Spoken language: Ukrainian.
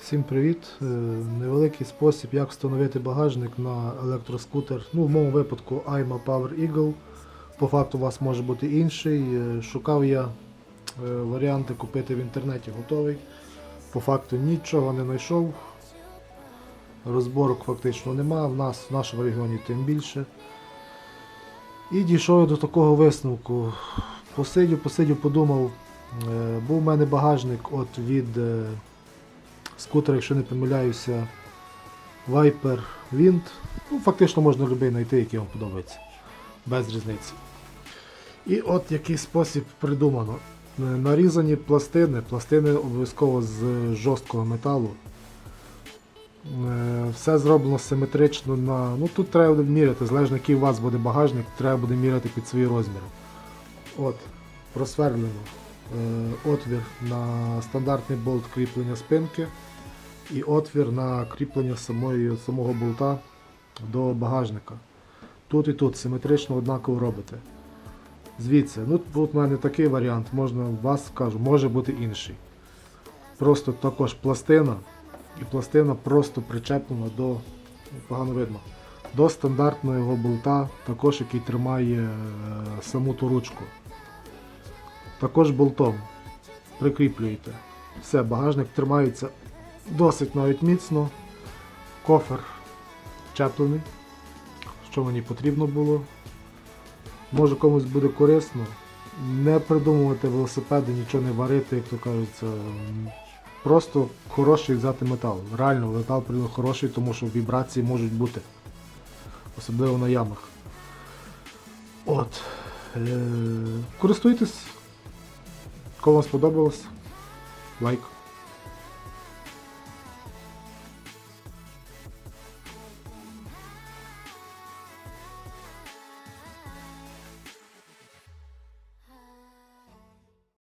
Всім привіт! Е, Невеликий спосіб, як встановити багажник на електроскутер. Ну, в моєму випадку IMA Power Eagle. По факту у вас може бути інший. Е, Шукав я е, варіанти купити в інтернеті готовий. По факту нічого не знайшов. Розборок фактично нема, в нас в нашому регіоні тим більше. І дійшов я до такого висновку. Посидів, посидів, подумав. Був у мене багажник от від скутер, якщо не помиляюся, Viper Wind. Ну, фактично можна любий знайти, який вам подобається. Без різниці. І от який спосіб придумано. Е, Нарізані пластини, пластини обов'язково з жорсткого металу. Е, Все зроблено симетрично на. Ну тут треба буде міряти, залежно який у вас буде багажник, треба буде міряти під свої розміри. От, просверлено отвір на стандартний болт кріплення спинки і отвір на кріплення самої, самого болта до багажника. Тут і тут симетрично однаково робите. Звідси, ну тут в мене такий варіант, можна вас кажу, може бути інший. Просто також пластина, і пластина просто причеплена до, погано видно, до стандартного болта, також який тримає е, саму ту ручку. Також болтом прикріплюєте. Все, багажник тримається досить навіть міцно. Кофер вчеплений, що мені потрібно було. Може комусь буде корисно. Не придумувати велосипеди, нічого не варити, як то кажеться. Просто хороший взяти метал. Реально, метал прийде хороший, тому що вібрації можуть бути. Особливо на ямах. От. Е- користуйтесь. Кому сподобалось, лайк.